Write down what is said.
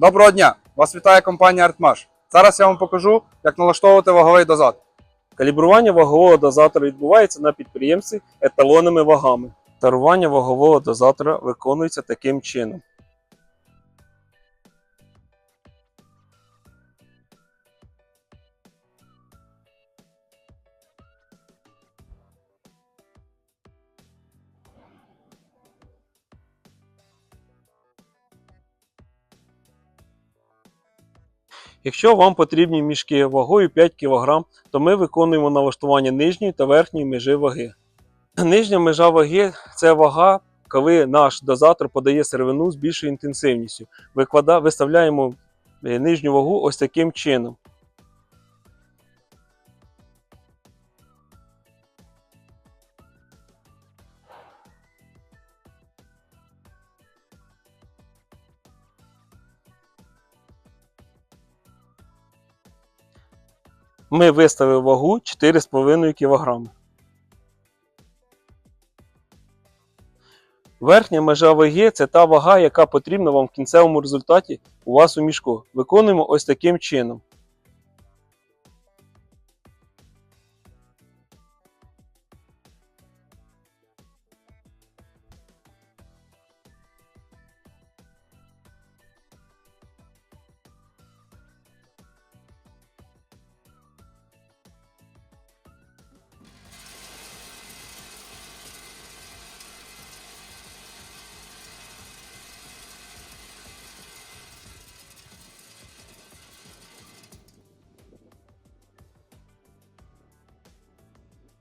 Доброго дня! Вас вітає компанія Артмаш. Зараз я вам покажу, як налаштовувати ваговий дозатор. Калібрування вагового дозатора відбувається на підприємстві еталонними вагами. Тарування вагового дозатора виконується таким чином. Якщо вам потрібні мішки вагою 5 кг, то ми виконуємо налаштування нижньої та верхньої межі ваги. Нижня межа ваги це вага, коли наш дозатор подає сировину з більшою інтенсивністю. Виклада, виставляємо е, нижню вагу ось таким чином. Ми виставили вагу 4,5 кг. Верхня межа ваги це та вага, яка потрібна вам в кінцевому результаті у вас у мішку. Виконуємо ось таким чином.